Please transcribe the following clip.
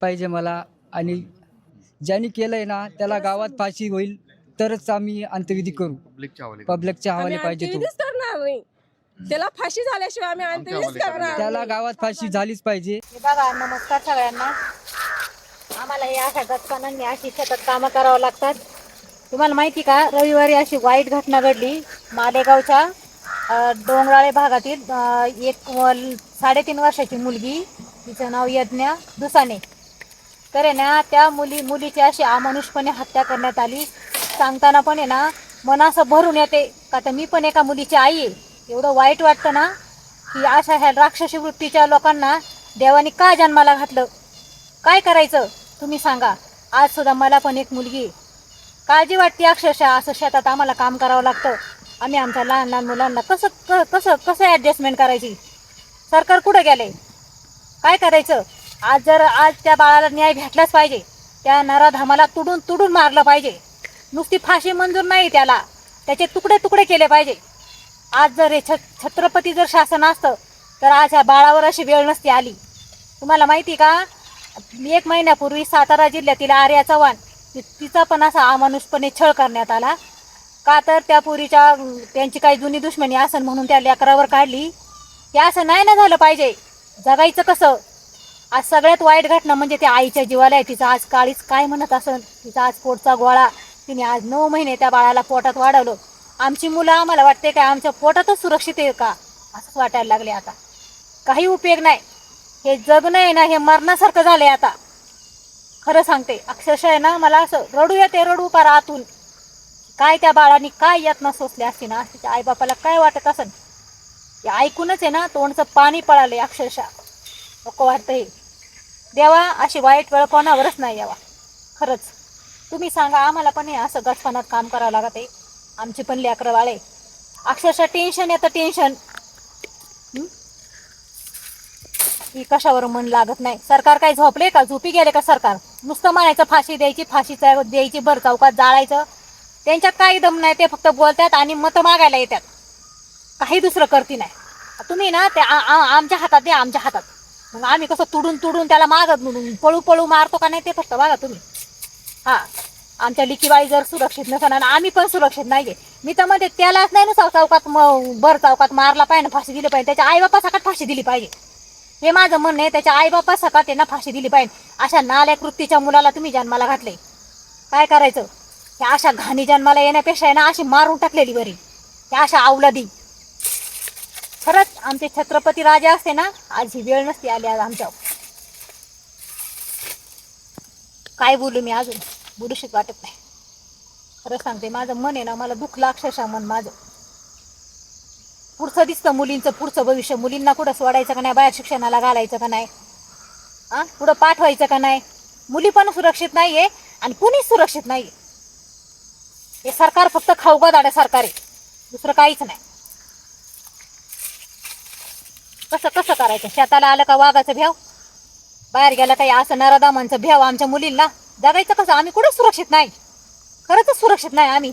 पाहिजे मला. आणि ज्यांनी केलंय ना त्याला गावात फाशी होईल तरच आम्ही अंत्यविधी करू. पब्लिकच्या हवाले पब्लिकच्या हवाले आम्ही पाहिजे तो. अंत्यविधीच करणार नाही. त्याला फाशी झाल्याशिवाय आम्ही अंत्यविधीच आमच्या करणार त्याला. गावात फाशी झालीच पाहिजे. हे बघा नमस्कार सगळ्यांना. आम्हाला या अशा अशी शेतात कामं करावं लागतात. तुम्हाला माहिती का रविवारी अशी वाईट घटना घडली. मालेगावच्या अं, डोंगराळे भागातील अं, एक व- साडेतीन वर्षाची मुलगी तिचं नाव यज्ञा दुसाने. तर आहे ना त्या मुली मुलीची अशी अमानुषपणे हत्या करण्यात आली. सांगताना पण आहे ना मन असं भरून येते का तर मी पण एका मुलीची आई आहे. एवढं वाईट वाटतं ना की अशा ह्या राक्षसी वृत्तीच्या लोकांना देवाने का जन्माला घातलं? काय करायचं? तुम्ही सांगा. आज सुद्धा मला पण एक मुलगी काळजी वाटते अक्षरशः असं शेतात आम्हाला काम करावं लागतं. आम्ही आमच्या लहान लहान मुलांना कसं क- कसं कसं ॲडजस्टमेंट करायची? सरकार कुठं गेले? काय करायचं? आज जर आज त्या बाळाला न्याय भेटलाच पाहिजे त्या नराधामाला तुडून तुडून मारलं पाहिजे. नुसती फाशी मंजूर नाही त्याला त्याचे तुकडे तुकडे केले पाहिजे. आज जर हे छ छत्रपती जर शासन असतं तर आज ह्या बाळावर अशी वेळ नसती आली. तुम्हाला माहिती का? एक महिन्यापूर्वी सातारा जिल्ह्यातील आर्या चव्हाण तिचा पण असा अमानुषपणे छळ करण्यात आला. का तर त्या पुरीच्या त्यांची काही जुनी दुश्मनी असन म्हणून त्या लेकरावर काढली. हे असं नाही ना झालं पाहिजे. जगायचं कसं? आज सगळ्यात वाईट घटना म्हणजे त्या आईच्या जीवाला आहे. तिचा आज काळीच काय म्हणत असं तिचा आज पोटचा गोळा. तिने आज नऊ महिने त्या बाळाला पोटात वाढवलं. आमची मुलं आम्हाला वाटते काय आमच्या पोटातच सुरक्षित आहे का? असंच वाटायला लागले आता. काही उपयोग नाही. हे जगणं आहे ना हे मरणासारखं झालं आहे आता. खरं सांगते अक्षरशः आहे ना मला असं रडू येते रडू पार आतून काय त्या बाळाने काय यातना सोसली असती ना? तिच्या आईबापाला काय वाटत असन? हे ऐकूनच आहे ना तोंडचं पाणी पळाले अक्षरशः. नको वाटतं हे देवा अशी वाईट वेळ कोणावरच नाही यावा. खरंच तुम्ही सांगा आम्हाला पण हे असं गचपणात काम करावं लागत आहे. आमची पण लेकरं वाळे अक्षरशः टेन्शन येतं टेन्शन की कशावर मन लागत नाही? सरकार काय झोपले का? झोपी गेले का सरकार? नुसतं म्हणायचं फाशी द्यायची फाशीचा द्यायची भर चौकात जाळायचं? त्यांच्यात काही दम नाही ते फक्त बोलतात आणि मतं मागायला येतात. काही दुसरं करती नाही. तुम्ही ना ते आमच्या हातात द्या आमच्या हातात. मग आम्ही कसं तुडून तुडून त्याला मागत म्हणून पळू पळू मारतो का नाही ते फक्त बघा तुम्ही. हा. आमच्या लिकीबाई जर सुरक्षित नसणार आणि आम्ही पण सुरक्षित नाहीये. मी तर मध्ये त्यालाच नाही ना चौकात बर भर चौकात मारला पाहिजे ना फाशी दिली पाहिजे. त्याच्या आईबापा सकाळ फाशी दिली पाहिजे. हे माझं म्हणणं आहे त्याच्या आईबापा सकाळ त्यांना फाशी दिली पाहिजे. अशा नाल्या कृतीच्या मुलाला तुम्ही जन्माला घातले. काय करायचं? या अशा घाणी जन्माला येण्यापेक्षा आहे ना अशी मारून टाकलेली बरी. या अशा अवलादी. खरंच आमचे छत्रपती राजा असते ना आज ही वेळ नसती आली आज आमच्यावर. काय बोलू मी अजून? बोलूशीच वाटत नाही. खरं सांगते माझं मन आहे ना मला दुखलं अक्षरशः मन माझं. पुढचं दिसतं मुलींचं पुढचं भविष्य. मुलींना कुठं सोडायचं का नाही बाहेर शिक्षणाला घालायचं का नाही? आ? पुढं पाठवायचं का नाही? मुली पण सुरक्षित नाहीये आणि कुणीच सुरक्षित नाहीये. हे सरकार फक्त खाऊगादाडं सरकार आहे. दुसरं काहीच नाही. कसं कसं करायचं? शेताला आलं का वाघाचं भ्याव बाहेर गेलं काही असं नरादामांचं भ्याव आमच्या मुलींना जगायचं कसं? आम्ही कुठं सुरक्षित नाही? खरंच सुरक्षित नाही आम्ही.